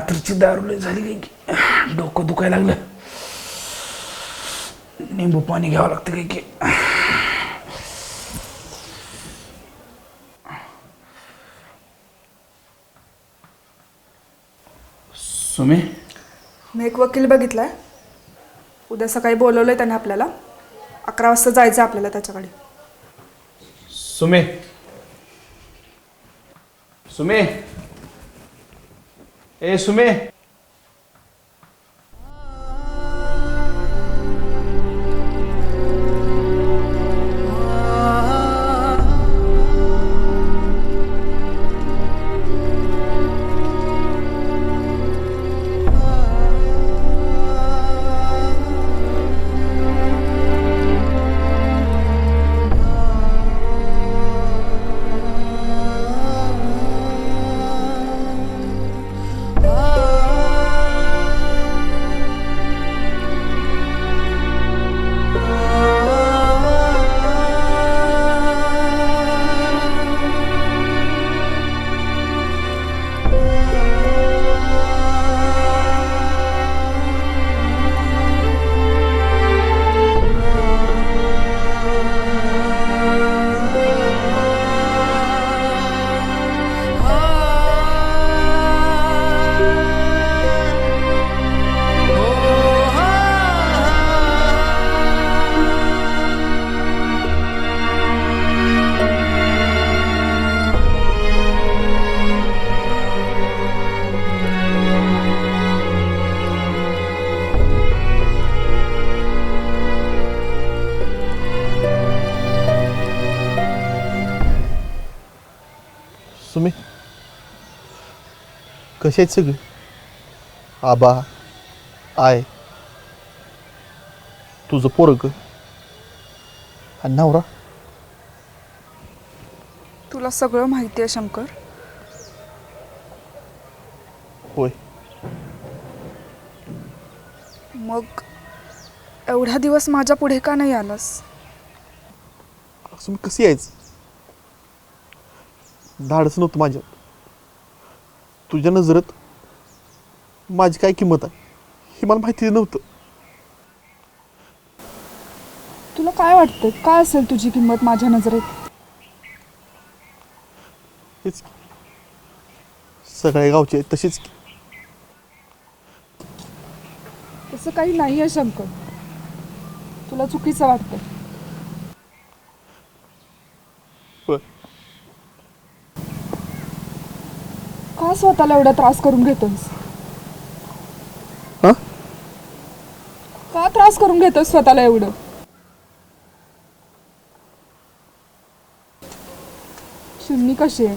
रात्रीची दारू लय झाली काही की? डोकं दुखायला लागलं. निंबू पाणी घ्यावं लागतं काही की? सुमे? मी एक वकील बघितलाय. उद्या सकाळी बोलवलंय त्याने आपल्याला. अकरा वाजता जायचं आपल्याला त्याच्याकडे. सुमे? सुमे? ए सुमे सुमी कसे आहेत सगळे. आबा आय तुझं पोरग आणि नवरा. तुला सगळं माहिती आहे शंकर. होय. मग एवढा दिवस माझ्या पुढे का नाही आलास? असं मी कसं यायचं? धाडच नव्हतं माझ्यात. तुझ्या नजरेत माझी काय किंमत आहे? हे मला माहिती नव्हतं. तुला काय वाटतं काय असेल तुझी किंमत माझ्या नजरेत? हेच. सगळ्या गावचे आहेत की. तसं काही नाही आहे शंकर. तुला चुकीचं वाटतं का स्वतःला एवढा त्रास करून घेतोस हां? का त्रास करून घेतोस स्वतःला एवढं? चिमणी कशी आहे?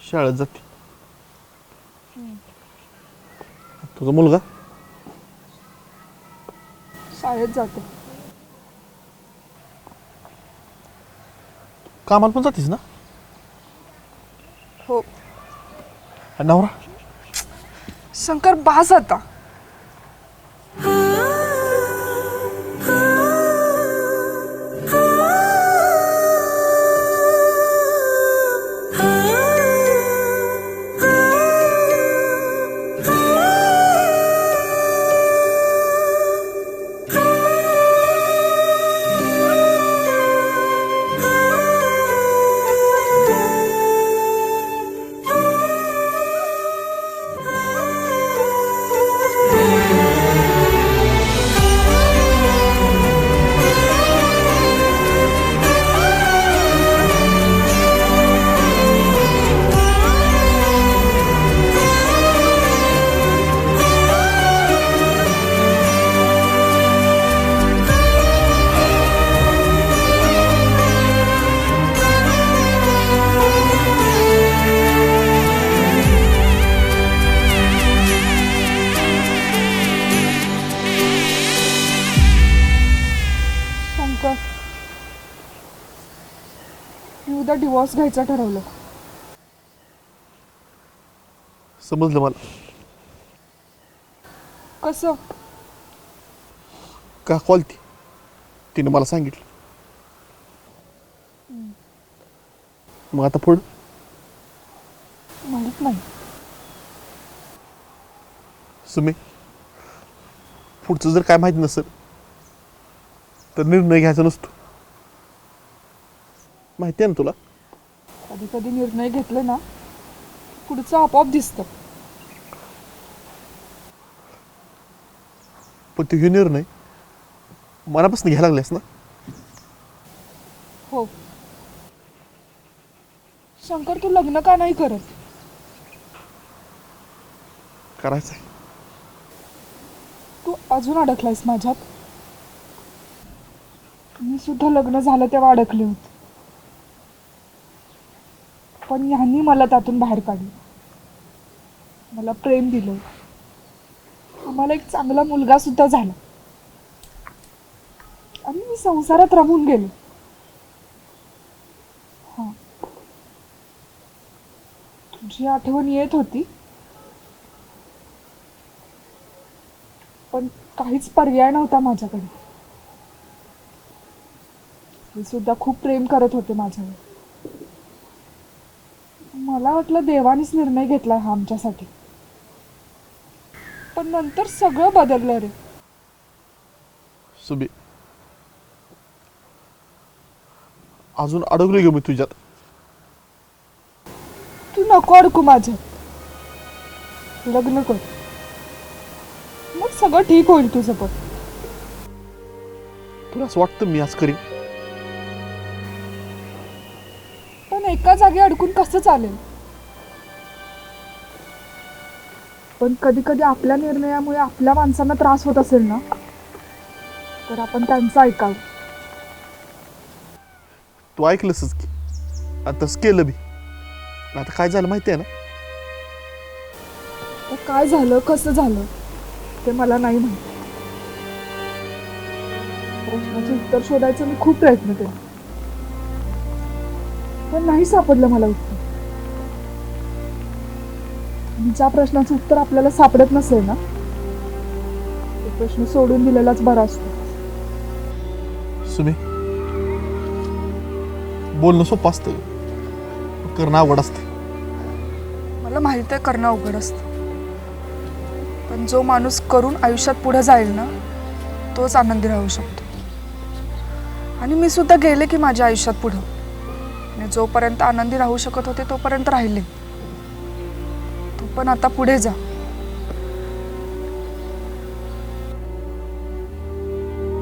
शाळेत जाते. तुझा मुलगा? शाळेत जातो. कामाला पण जातेस ना हो आणि नवरा? शंकर बाज आता. डिवॉर्स घ्यायचं ठरवलं. समजलं मला. कसं? का कॉल ती तिने मला सांगितलं. मग आता पुढं? माहीत नाही. सुमे पुढचं जर काय माहीत नसेल तर निर्णय घ्यायचा नसतो. माहिती आहे ना तुला? कधी कधी निर्णय घेतले ना पुढचं आपोआप दिसतं. पण तू हे निर्णय मनापासून घ्यायला लागल्यास ना? हो. शंकर तू लग्न का नाही करत? करायचं आहे. तू अजून अडकलायस माझ्यात. मी सुद्धा लग्न झालं तेव्हा अडकले होते. पण ह्यांनी मला त्यातून बाहेर काढलं. मला प्रेम दिलं. आम्हाला एक चांगला मुलगा सुद्धा झाला. आणि मी संसारात रमून गेले. तुझी आठवण येत होती. पण काहीच पर्याय नव्हता माझ्याकडे. मी सुद्धा खूप प्रेम करत होते माझ्यावर. मला वाटलं देवानेच निर्णय घेतलाय हा आमच्यासाठी. पण नंतर सगळं बदललं रे. सुबे. अजून अडकलो गे मी तुझ्यात. तू नको अडकू माझ्यात लग्न कर. मग सगळं ठीक होईल तुझं पण. तुला असं वाटतं मी आज करीन? पण एका जागी अडकून कसं चालेल? पण कधी कधी आपल्या निर्णयामुळे आपल्या माणसांना त्रास होत असेल ना तर आपण त्यांचं ऐकावं. तू ऐकलंसच की. आणि तसं केलं बी. आता काय झालं माहिती आहे ना? तर काय झालं कसं झालं ते मला नाही माहिती. प्रश्नाचं उत्तर शोधायचा मी खूप प्रयत्न केला. पण नाही सापडलं मला उत्तर. ज्या प्रश्नाचं उत्तर आपल्याला सापडत नसेल ना? तो प्रश्न सोडून दिलेलाच बरा असतो. सुमे बोलणं सोपं असतं. करणं आवड असते. मला माहीत आहे करणं अवघड असतं. पण जो माणूस करून आयुष्यात पुढे जाईल ना तोच आनंदी राहू शकतो. आणि मी सुद्धा गेले की माझ्या आयुष्यात पुढं. आणि जोपर्यंत आनंदी राहू शकत होते तोपर्यंत राहिले. पण आता पुढे जा.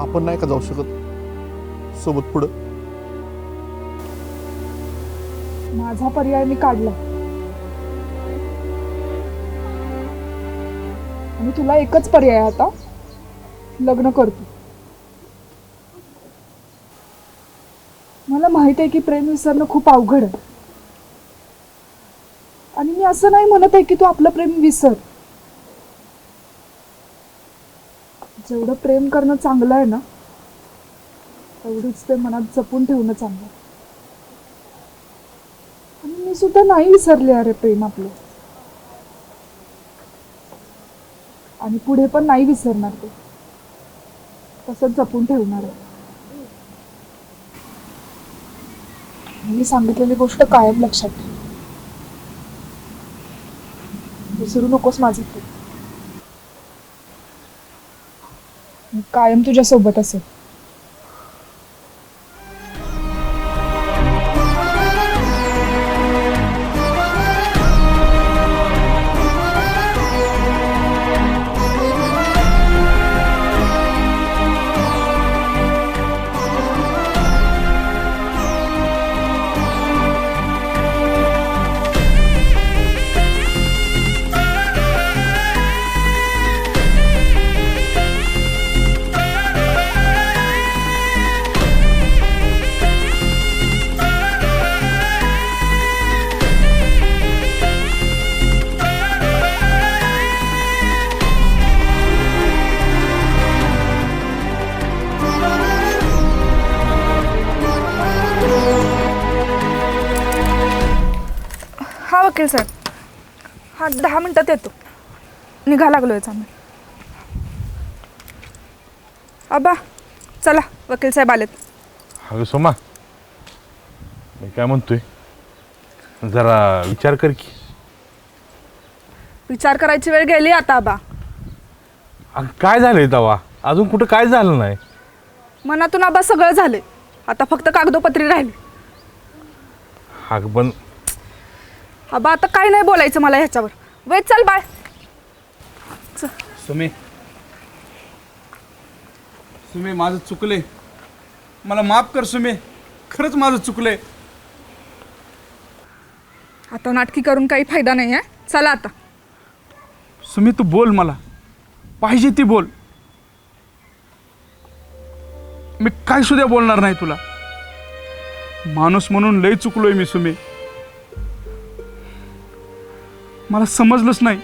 आपण नाही का जाऊ शकत? सोबत पुढं? माझा पर्याय मी काढला. आणि तुला एकच पर्याय आता. लग्न करतो. मला माहीत आहे की प्रेम विसरणं खूप अवघड आहे. आणि मी असं नाही म्हणत आहे की तू आपलं प्रेम विसर. जेवढं प्रेम करणं चांगलं आहे ना तेवढंच ते मनात जपून ठेवणं चांगलं आणि मी सुद्धा नाही विसरले अरे प्रेम आपलं. आणि पुढे पण नाही विसरणार ते. तसंच जपून ठेवणार आहे. मी सांगितलेली गोष्ट कायम लक्षात ठेव. विसरू नकोस माझं तू. कायम तुझ्या सोबत असेल. वकील साहेब. हा दहा मिनिटात येतो. निघा लागलो याचा आम्ही. आबा चला वकील साहेब आलेत. अगं सोमा. मी काय म्हणतोय? जरा विचार कर की. विचार करायची वेळ गेली आता आबा अगं, काय झालंय तवा? अजून कुठं काय झालं नाही? मनातून आबा सगळं झाले आता फक्त कागदोपत्री राहिली. अगं पण आबा आता काय नाही बोलायचं मला ह्याच्यावर. वेच चल बाय सुमे. सुमे माझं चुकले मला माफ कर सुमे. खरंच माझं चुकलंय. आता नाटकी करून काही फायदा नाही आहे चला आता. सुमे तू बोल मला. पाहिजे ती बोल. मी काय सुद्धा बोलणार नाही तुला? माणूस म्हणून लय चुकलोय मी सुमे. मला समजलंच नाही.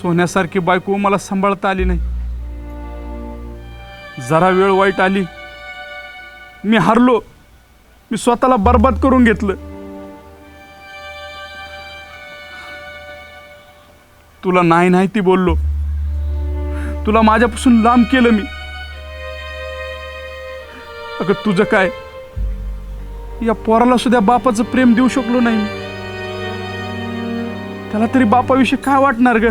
सोन्यासारखी बायको मला सांभाळता आली नाही. जरा वेळ वाईट आली. मी हारलो. मी स्वतःला बर्बाद करून घेतलं. तुला नाही नाही ती बोललो. तुला माझ्यापासून लांब केलं मी. अगं तुझं काय? या पोराला सुद्धा बापाचं प्रेम देऊ शकलो नाही मी. त्याला तरी बापाविषयी काय वाटणार ग?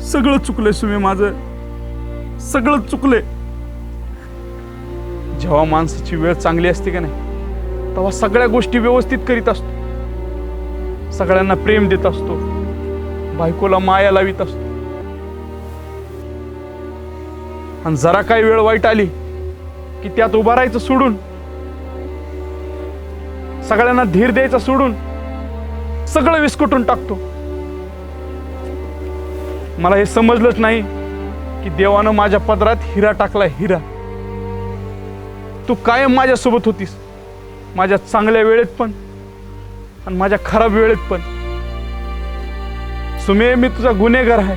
सगळं चुकलंय सुमे माझं. सगळं चुकलंय. जेव्हा माणसाची वेळ चांगली असते का नाही तेव्हा सगळ्या गोष्टी व्यवस्थित करीत असतो. सगळ्यांना प्रेम देत असतो. बायकोला माया लावित असतो. आणि जरा काही वेळ वाईट आली की त्यात उभा राहायचं सोडून सगळ्यांना धीर द्यायचा सोडून सगळं विस्कुटून टाकतो. मला हे समजलंच नाही की देवानं माझ्या पदरात हिरा टाकला हिरा. तू कायम माझ्यासोबत होतीस. माझ्या चांगल्या वेळेत पण आणि माझ्या खराब वेळेत पण. सुमे मी तुझा गुन्हेगार आहे.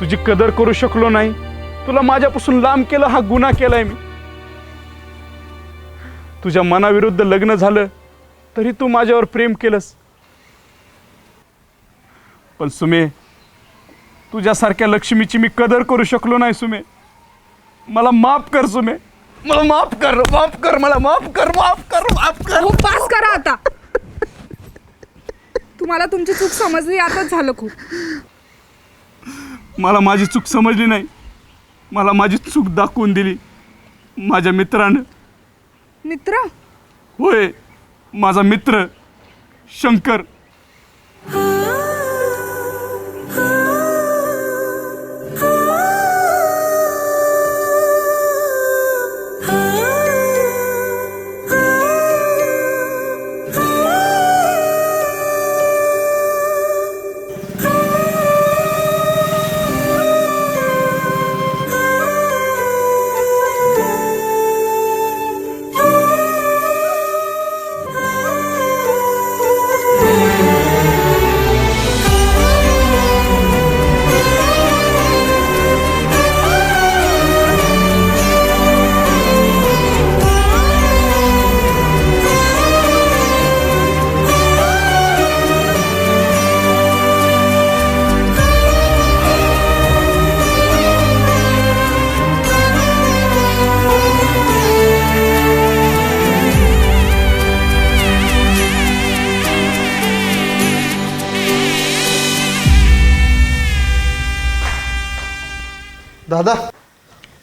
तुझी कदर करू शकलो नाही. तुला माझ्यापासून लांब केलं हा गुन्हा केलाय मी. तुझ्या मनाविरुद्ध लग्न झालं. तरी तू माझ्यावर प्रेम केलंस. पण सुमे तुझ्यासारख्या लक्ष्मीची मी कदर करू शकलो नाही सुमे. मला माफ कर सुमे. मला माफ कर माफ कर मला माफ कर माफ कर माफ कर. खूप पास करा आता. तुम्हाला तुमची चूक समजली आताच झालं खूप. मला माझी चूक समजली नाही. मला माझी चूक दाखवून दिली. माझ्या मित्रानं. मित्र? होय. माझा मित्र शंकर.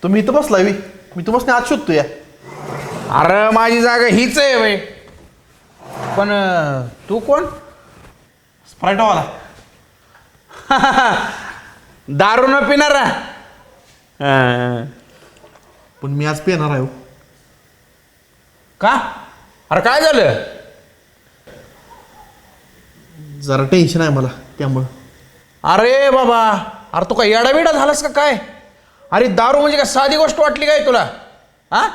तुम्ही इथं बसलाय वी मी तुम्हाला आज शोधतो या अरे माझी जागा हीच आहे बाई. पण अं, तू कोण? स्प्राईटवाला दारू न पिणारा. अं, पण मी आज पेणार आहे हो. का? अरे काय झालं? जरा टेन्शन आहे मला त्यामुळं. अरे बाबा अरे तू काय येडाबिडा झालास का काय? अरे दारू म्हणजे काय? साधी गोष्ट वाटली काय तुला? हा?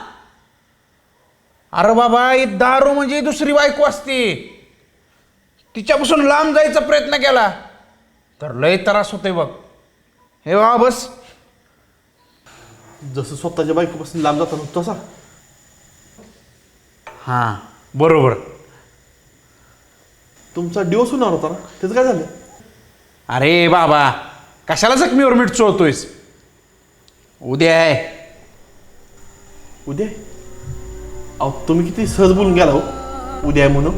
अरे बाबा ही दारू म्हणजे दुसरी बायको असते. तिच्यापासून लांब जायचा प्रयत्न केला. तर लय त्रास होतोय बघ. हे बाबा बस. जसं स्वतःच्या बायकोपासून लांब जाताना होतो तसा. हां बरोबर. तुमचा डिवोर्स होणार होता ना? त्याचं काय झालं? अरे बाबा कशाला जखमीवर मीठ चोळतोयस? उद्या आहे. उद्या? अहो तुम्ही किती सहज बोलून गेला हो. उद्या आहे म्हणून.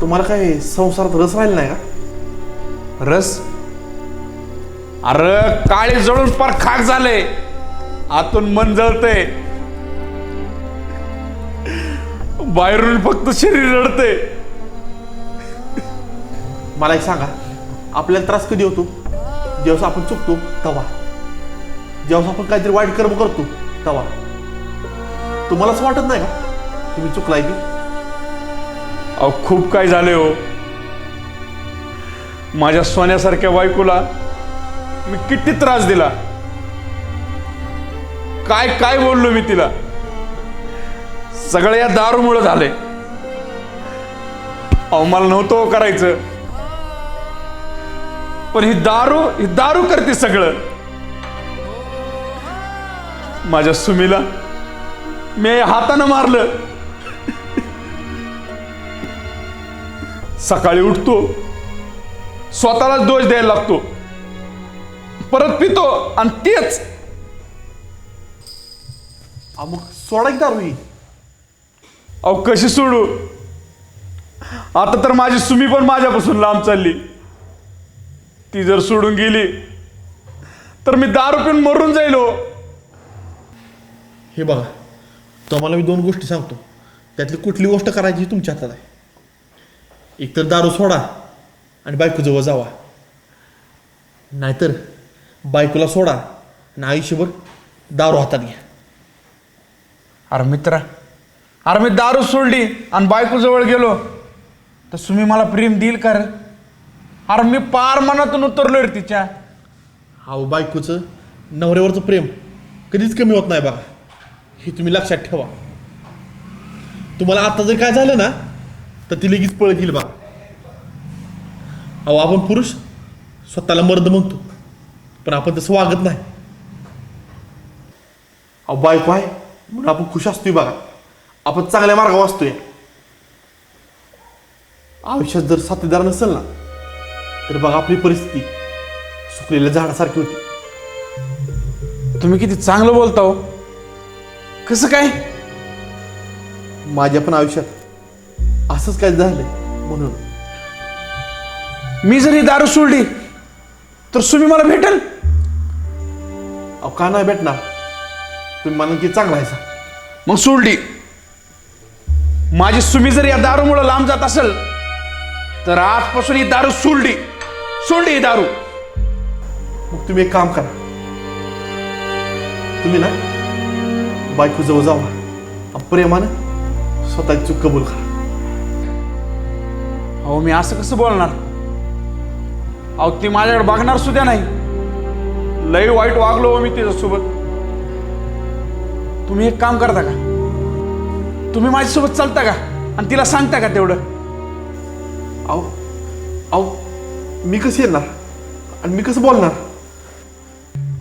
तुम्हाला काय संसारात रस राहिला नाही का? रस? अरे काळे जळून पार खाक झाले. आतून मन जळते बाहेरून फक्त शरीर रडते मला एक सांगा. आपल्याला त्रास कधी होतो? जेव्हा आपण चुकतो तवा जेव्हा आपण काहीतरी वाईट कर्म करतो तेव्हा. तुम्हाला असं वाटत नाही का? तुम्ही चुकलाय की? अहो खूप काय झाले हो. माझ्या सोन्यासारख्या बायकोला मी किती त्रास दिला. काय काय बोललो मी तिला? सगळं या दारूमुळं झाले अहो मला नव्हतं हो करायचं. पण ही दारू ही दारू करते सगळं. माझ्या सुमीला. मी हातानं मारलं. सकाळी उठतो. स्वतःलाच दोष द्यायला लागतो. परत पितो आणि तेच. मग सोडा की दारू ही? अहो कशी सोडू? आता तर माझी सुमी पण माझ्यापासून लांब चालली. ती जर सोडून गेली तर मी दारू पिऊन मरून जाईल हो. हे बघा तुम्हाला मी दोन गोष्टी सांगतो. त्यातली कुठली गोष्ट करायची ही तुमच्या हातात आहे. एकतर दारू सोडा आणि बायकोजवळ जावा. नाहीतर बायकोला सोडा आणि आयुष्यभर दारू हातात घ्या. अरे मित्रा अरे मी दारू सोडली आणि बायको जवळ गेलो तर तुम्ही मला प्रेम देईल का रे? अरे मी पार मनातून उतरलो रे तिच्या. हा बायकोचं नवऱ्यावरचं प्रेम कधीच कमी होत नाही बघा. हे तुम्ही लक्षात ठेवा. तुम्हाला आता जर काय झालं ना तर ती लगेच पळत येईल अहो आपण पुरुष स्वतःला मर्द म्हणतो पण आपण तसं वागत नाही. अहो बायको आहे म्हणून आपण खुश असतोय बघा. आपण चांगल्या मार्गावर असतोय. आयुष्यात जर साथीदार नसेल ना तर बघा आपली परिस्थिती सुकलेल्या झाडासारखी होती. तुम्ही किती चांगलं बोलता हो. कसं काय? माझ्या पण आयुष्यात असंच काय झालं म्हणून. मी जरी दारू सोडली तर तुम्ही मला भेटेल? अहो का नाही भेटणार? तुम्ही म्हणा की चांगला आहे. मग सोडली. माझी सुमी जर या दारूमुळं लांब जात असेल तर आजपासून ही दारू सोडली. सोडली ही दारू. मग तुम्ही एक काम करा. तुम्ही ना बायको जवळ जावा प्रेमानं स्वतःची चूक कबूल करा. अहो मी असं कसं बोलणार? अहो ती माझ्याकडे बघणार सुद्धा नाही. लई वाईट वागलो हो मी तिच्यासोबत. तुम्ही एक काम करता का? तुम्ही माझ्यासोबत चालता का? आणि तिला सांगता का तेवढं? अहो अहो मी कसं येणार? आणि मी कसं बोलणार?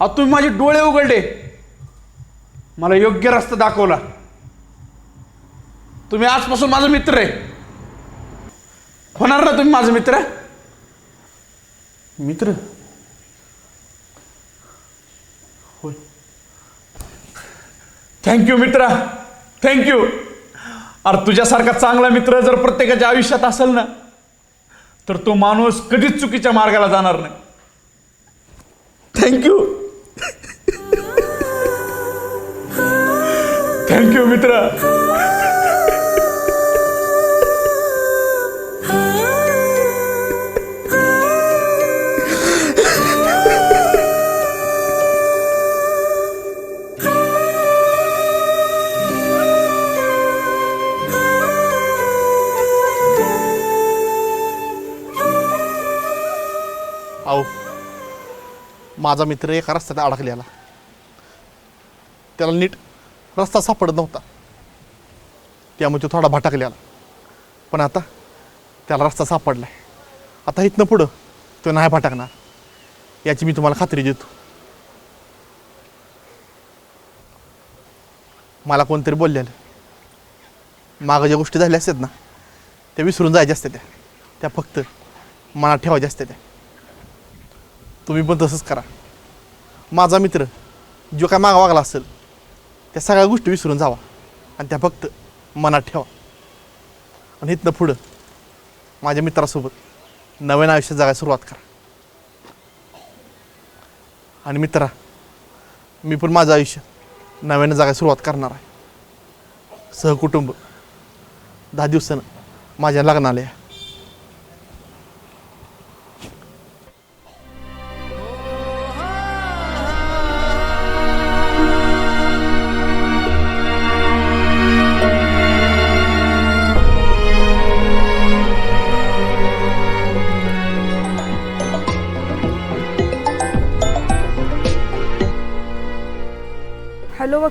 अहो तुम्ही माझे डोळे उघडले. मला योग्य रस्ता दाखवला. तुम्ही आजपासून माझा मित्र आहे. होणार ना तुम्ही माझं मित्र? मित्र? होय. थँक्यू मित्रा. थँक्यू अरे तुझ्यासारखा चांगला मित्र जर प्रत्येकाच्या आयुष्यात असेल ना तर तो माणूस कधीच चुकीच्या मार्गाला जाणार नाही. थँक्यू थँक्यू मित्रा. अहो माझा मित्र एका रस्त्यात अडकलेला. त्याला नीट रस्ता सापडत नव्हता. त्यामुळे तो थोडा भटकलेला. पण आता त्याला रस्ता सापडला आहे आता इथनं पुढं तो नाही भटकणार. याची मी तुम्हाला खात्री देतो. मला कोणतरी बोललेलं. मागं ज्या गोष्टी झाल्या असतात ना त्या विसरून जायच्या असतात त्या. त्या फक्त मनात ठेवायच्या असतात त्या. तुम्ही पण तसंच करा. माझा मित्र जो काय मागा वागला असेल त्या सगळ्या गोष्टी विसरून जावा. आणि त्या फक्त मनात ठेवा. आणि इथनं पुढं माझ्या मित्रासोबत नवीन आयुष्यात जगायला सुरुवात करा. आणि मित्रा मी पण माझं आयुष्य नव्यानं जगायला सुरुवात करणार आहे. सहकुटुंब दहा दिवसानं माझ्या लग्नाला या.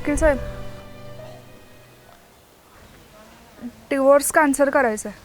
वकील साहेब डिवोर्स कॅन्सल करायचं आहे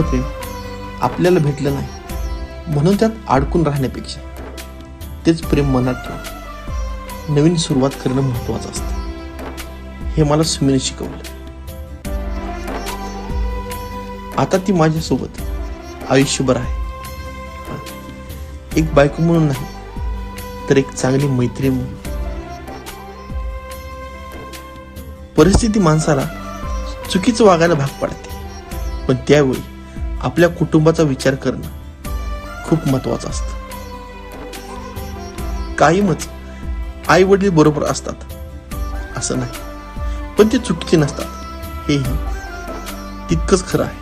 आपलं प्रेम आपल्याला भेटलं नाही म्हणून त्यात अडकून राहण्यापेक्षा तेच प्रेम मनात ठेवून नवीन सुरुवात करणं महत्वाचं असतं. हे मला सुमीने शिकवलं. आता ती माझ्यासोबत आयुष्यभर आहे. एक बायको म्हणून नाही तर एक चांगली मैत्री म्हणून. परिस्थिती माणसाला चुकीचं वागायला भाग पाडते. पण त्यावेळी आपल्या कुटुंबाचा विचार करणं खूप महत्वाचं असतं. कायमच आई वडील बरोबर असतात असं नाही. पण ते चुकीचे नसतात. हेही तितकंच खरं आहे.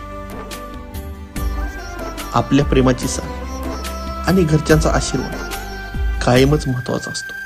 आपल्या प्रेमाची साथ आणि घरच्यांचा आशीर्वाद कायमच महत्त्वाचा असतो.